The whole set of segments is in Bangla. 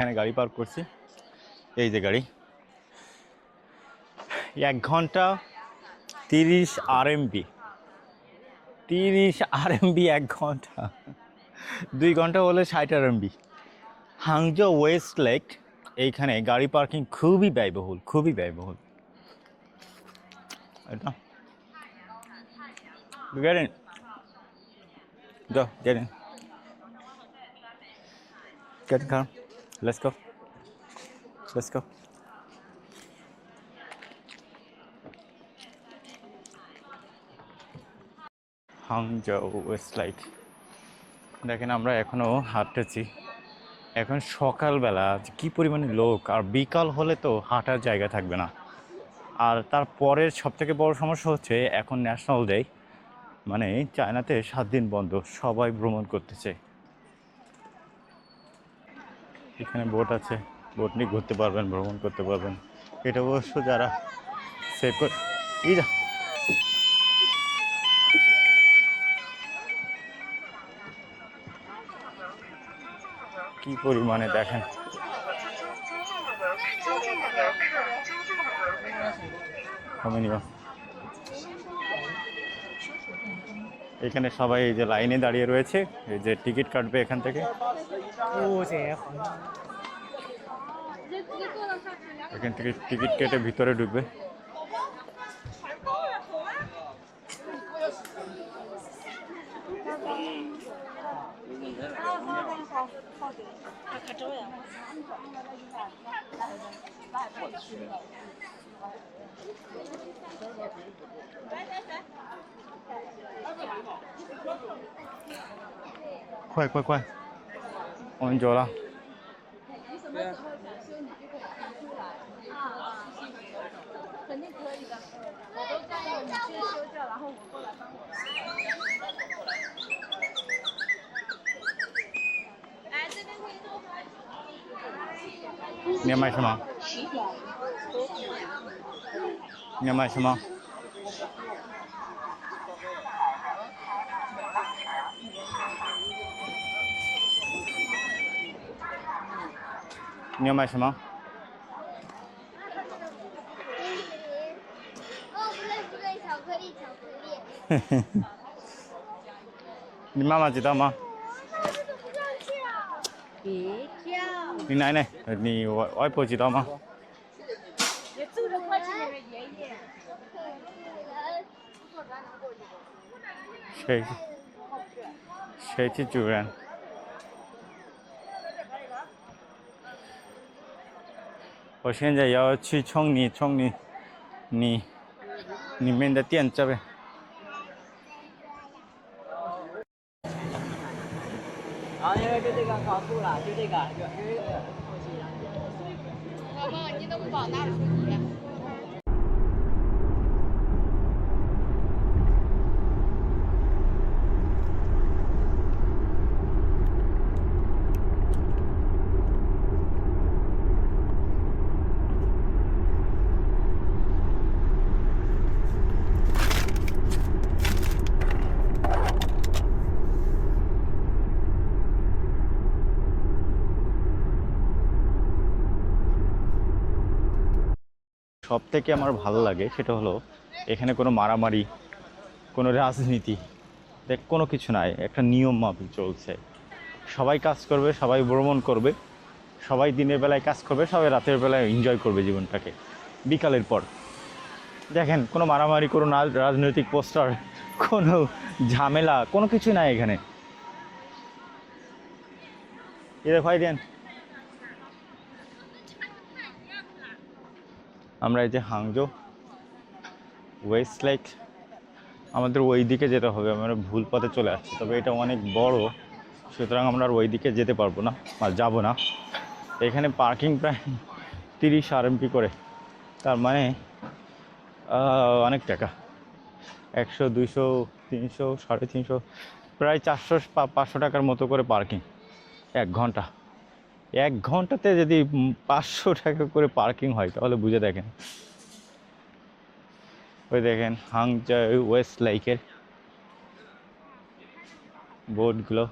এখানে গাড়ি পার্ক করছি। এই যে গাড়ি। এক ঘণ্টা তিরিশ আর এমবি তিরিশ আর এমবি এক ঘণ্টা। দুই ঘণ্টা হলে ষাট এমবি হাংজো ওয়েস্ট লেক এইখানে গাড়ি পার্কিং খুবই ব্যয়বহুল খুবই ব্যয়বহুল। এটা। In. Go, get Let's go. Let's go. Hangzhou West Lake দেখেন আমরা এখনও হাঁটতেছি এখন সকালবেলা কী পরিমাণে লোক, আর বিকাল হলে তো হাঁটার জায়গা থাকবে না আর তারপরের সবথেকে বড় সমস্যা হচ্ছে, এখন ন্যাশনাল ডে মানে চায়নাতে সাত দিন বন্ধ, সবাই ভ্রমণ করতেছে এখানে বোট আছে। বোট নিয়ে ঘুরতে পারবেন, ভ্রমণ করতে পারবেন। এটা অবশ্য যারা সেভ করে কি পরিমাণে দেখেন। কমে এখানে সবাই এই যে লাইনে দাঁড়িয়ে রয়েছে এই যে টিকিট কাটবে এখান থেকে। এখান থেকে টিকিট কেটে ভিতরে ঢুকবে। 快快快，我们走了。肯定可以的，我都在你去休假，然后我过来帮我。来这边可以你要买什么？你要买什么？你要买什么？哦，不对不对，巧克力巧克力。你妈妈知道吗？别叫，你奶奶，呃你外外婆知道吗？也住着快去你们爷爷。谁？谁是主人？我现在要去冲你冲你你里面的店这边。好，因为就这个高速了，就这个，就因为妈妈，你怎么把那手 সব থেকে আমার ভালো লাগে সেটা হলো এখানে কোনো মারামারি, কোনো রাজনীতি দেখ কোনো কিছু নাই, একটা নিয়ম মাফিক চলছে। সবাই কাজ করবে, সবাই ভ্রমণ করবে, সবাই দিনের বেলায় কাজ করবে, সবাই রাতের বেলায় এনজয় করবে জীবনটাকে, বিকালের পর। দেখেন, কোনো মারামারি, কোনো রাজনৈতিক পোস্টার, কোনো ঝামেলা, কোনো কিছু নাই এখানে। এদের ভাই দেন। আমরা এই যে হাংজো ওয়েস্ট লেক আমাদের ওই দিকে যেতে হবে, আমরা ভুল পথে চলে আসছি, তবে এটা অনেক বড়, সুতরাং আমরা আর ওই দিকে যেতে পারব না, বা যাব না। এখানে পার্কিং প্রায় তিরিশ আরএমপি করে, তার মানে অনেক টাকা, একশো, দুইশো, তিনশো, সাড়ে তিনশো, প্রায় চারশো, পাঁচশো টাকার মতো করে পার্কিং এক ঘণ্টা। এক ঘন্টাতে যদি পাঁচশো টাকা করে পার্কিং হয়, তাহলে বুঝে দেখেন। ওই দেখেন হাংজা ওয়েস্ট লেকের বোটগুলো।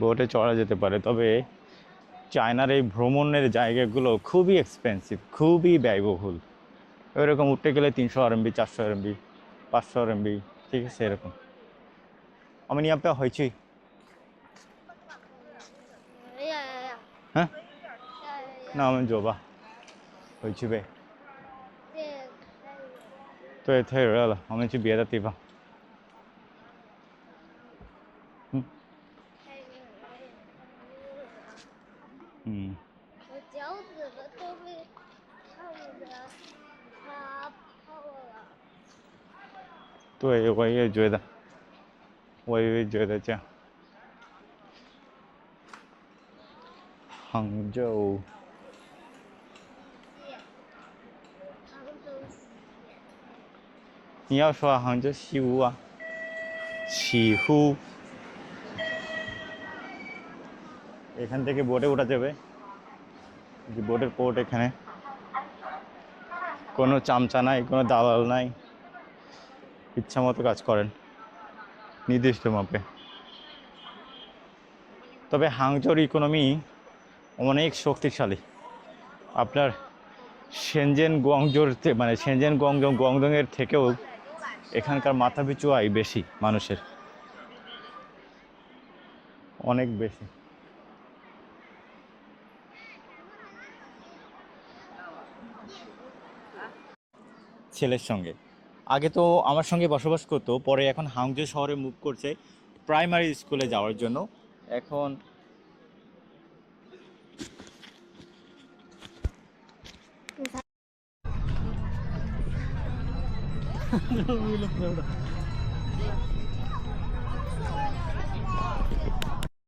বোটে চড়া যেতে পারে, তবে চায়নার এই ভ্রমণের জায়গাগুলো খুবই এক্সপেন্সিভ খুবই ব্যয়বহুল। এরকম উঠতে গেলে তিনশো আরএমবি, চারশো আরএমবি, পাঁচশো আরএমবি, ঠিক আছে, এরকম। 我们要不要回去哎呀呀呀嗯那我们走吧。回去呗。对太热了我们去别的地方。嗯。我脚趾头都被烫的发泡了。对我也觉得。我也觉得这样。杭州，杭州西你要说杭州西湖啊，西湖。এখান থেকে বোটে ওঠা যাবে যে বোটের পোর্ট এখানে কোনো চামচা নাই কোনো দালাল নাই ইচ্ছা মতো কাজ করেন নির্দিষ্ট মাপে। তবে হাংচোর ইকোনমি অনেক শক্তিশালী। আপনার সেনজেন গুয়াংজোর থে- মানে সেনজেন গংজং গুয়াংজংয়ের থেকেও এখানকার মাথাপিছু আয় বেশি মানুষের। অনেক বেশি। ছেলের সঙ্গে। আগে তো আমার সঙ্গে বসবাস করতো, পরে এখন হাংজো শহরে মুভ করছে প্রাইমারি স্কুলে যাওয়ার জন্য। এখন